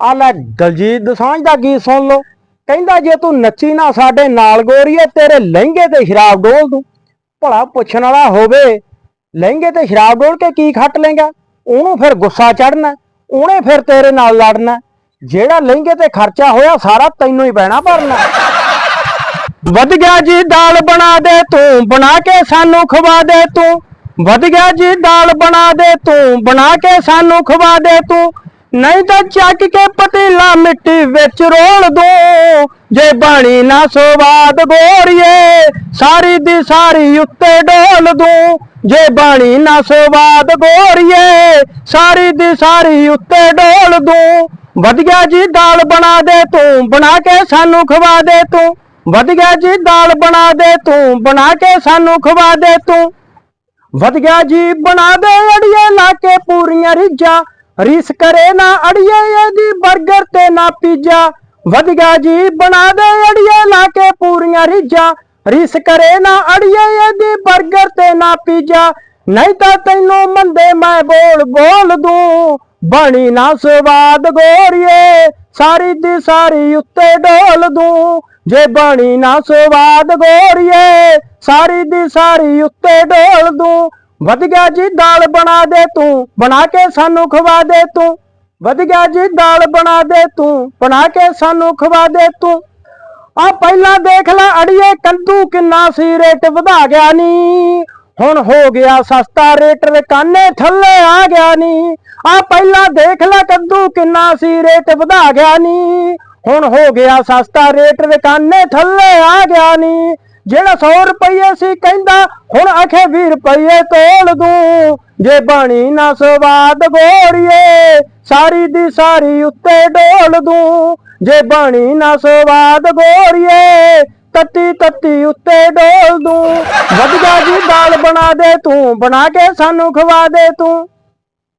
ਆ ਲੈ ਦਲਜੀਤ ਦਸਾਂਝ ਦਾ ਗੀਤ ਸੁਣ ਲਓ। ਕਹਿੰਦਾ, ਜੇ ਤੂੰ ਨੱਚੀ ਨਾ ਸਾਡੇ ਨਾਲ ਗੋਰੀਏ, ਤੇਰੇ ਲਹਿੰਗੇ ਤੇ ਸ਼ਰਾਬ ਡੋਲ ਦੂੰ। ਭਲਾ ਪੁੱਛਣ ਵਾਲਾ ਹੋਵੇ, ਲਹਿੰਗੇ ਤੇ ਸ਼ਰਾਬ ਡੋਲ ਕੇ ਕੀ ਖੱਟ ਲੇਗਾ ਉਹਨੂੰ ਫਿਰ ਗੁੱਸਾ ਚੜਨਾ ਉਹਨੇ ਫਿਰ ਤੇਰੇ ਨਾਲ ਲੜਨਾ। ਜਿਹੜਾ ਲਹਿੰਗੇ ਤੇ ਖਰਚਾ ਹੋਇਆ, ਸਾਰਾ ਤੈਨੂੰ ਹੀ ਪੈਣਾ ਭਰਨਾ। ਵਧ ਗਿਆ ਜੀ ਦਾਲ ਬਣਾ ਦੇ ਤੂੰ, ਬਣਾ ਕੇ ਸਾਨੂੰ ਖਵਾ ਦੇ ਤੂੰ। ਵਧ ਗਿਆ ਜੀ ਦਾਲ ਬਣਾ ਦੇ ਤੂੰ, ਬਣਾ ਕੇ ਸਾਨੂੰ ਖਵਾ ਦੇ ਤੂੰ। ਨਹੀਂ ਤਾਂ ਚੱਕ ਕੇ ਪਤੀਲਾ ਮਿੱਟੀ ਵਿੱਚ ਰੋਲ ਦੂੰ। ਜੇ ਬਾਣੀ ਨਾ ਸਵਾਦ ਗੋਰੀਏ, ਸਾਰੀ ਦੀ ਸਾਰੀ ਉੱਤੇ ਡੋਲ ਦੂੰ। ਜੇ ਬਾਣੀ ਨਾ ਸਵਾਦ ਗੋਰੀਏ, ਸਾਰੀ ਦੀ ਸਾਰੀ ਉੱਤੇ ਡੋਲ ਦੂੰ। ਵਧੀਆ ਜੀ ਦਾਲ ਬਣਾ ਦੇ ਤੂੰ, ਬਣਾ ਕੇ ਸਾਨੂੰ ਖਵਾ ਦੇ ਤੂੰ। ਵਧੀਆ ਜੀ ਦਾਲ ਬਣਾ ਦੇ ਤੂੰ, ਬਣਾ ਕੇ ਸਾਨੂੰ ਖਵਾ ਦੇ ਤੂੰ। ਵਧੀਆ ਜੀ ਬਣਾ ਦੇ ਅੜੀਏ, ਲਾ ਕੇ ਪੂਰੀਆਂ ਰੀਝਾਂ। ਰੀਸ ਕਰੇ ਨਾ ਅੜੀਏ, ਇਹਦੀ 버ਗਰ ਤੇ ਨਾ ਪੀਜ਼ਾ। ਵਧ ਗਿਆ ਜੀ, ਬਣਾ ਦੇ ਅੜੀਏ, ਲਾ ਕੇ ਪੂਰੀਆਂ ਰੀਝਾਂ। ਰੀਸ ਕਰੇ ਨਾ ਅੜੀਏ, ਇਹਦੀ 버ਗਰ ਤੇ ਨਾ ਪੀਜ਼ਾ। ਨਹੀਂ ਤਾਂ ਤੈਨੂੰ ਮੰਦੇ ਮੈਂ ਬੋਲ ਬੋਲ ਦੂੰ। ਬਣੀ ਨਾ ਸਵਾਦ ਗੋਰੀਏ, ਸਾਰੀ ਦੀ ਸਾਰੀ ਉੱਤੇ ਡੋਲ ਦੂੰ। ਜੇ ਬਣੀ ਨਾ ਸਵਾਦ ਗੋਰੀਏ, ਸਾਰੀ ਦੀ ਸਾਰੀ ਉੱਤੇ ਡੋਲ ਦੂੰ। ਵਧ ਗਿਆ ਜੀ ਦਾਲ ਬਣਾ ਦੇ ਤੂੰ, ਬਣਾ ਕੇ ਸਾਨੂੰ ਖਵਾ ਦੇ ਤੂੰ। ਵਧ ਗਿਆ ਜੀ ਦਾਲ ਬਣਾ ਦੇ ਤੂੰ, ਬਣਾ ਕੇ ਸਾਨੂੰ ਖਵਾ ਦੇ ਤੂੰ। ਆ ਪਹਿਲਾਂ ਦੇਖ ਲੈ ਅੜੀਏ ਕੱਦੂ ਕਿੰਨਾ ਸੀ ਰੇਟ, ਵਧਾ ਗਿਆ ਨੀ। ਹੁਣ ਹੋ ਗਿਆ ਸਸਤਾ ਰੇਟ, ਰਕਾਨੇ ਥੱਲੇ ਆ ਗਿਆ ਨੀ। ਆ ਪਹਿਲਾਂ ਦੇਖ ਲੈ ਕੱਦੂ ਕਿੰਨਾ ਸੀ ਰੇਟ, ਵਧਾ ਗਿਆ ਨੀ। ਹੁਣ ਹੋ ਗਿਆ ਸਸਤਾ ਰੇਟ, ਰਕਾਨੇ ਥੱਲੇ ਆ ਗਿਆ ਨੀ। ਜਿਹੜਾ 100 ਰੁਪਏ ਸੀ ਕਹਿੰਦਾ, ਹੁਣ ਆਖੇ 20 ਰੁਪਏ ਤੋਲ ਦੂੰ। ਜੇ ਬਣੀ ਨਾ ਸਵਾਦ ਗੋਰੀਏ, ਸਾਰੀ ਦੀ ਸਾਰੀ ਉੱਤੇ ਡੋਲ ਦੂੰ। ਜੇ ਬਾਣੀ ਨਾ ਸਵਾਦ ਗੋਰੀਏ, ਤੱਤੀ ਤੱਤੀ ਉੱਤੇ ਡੋਲ ਦੂੰ। ਵਧ ਜੀ ਦਾਲ ਬਣਾ ਦੇ ਤੂੰ, ਬਣਾ ਕੇ ਸਾਨੂੰ ਖਵਾ ਦੇ ਤੂੰ।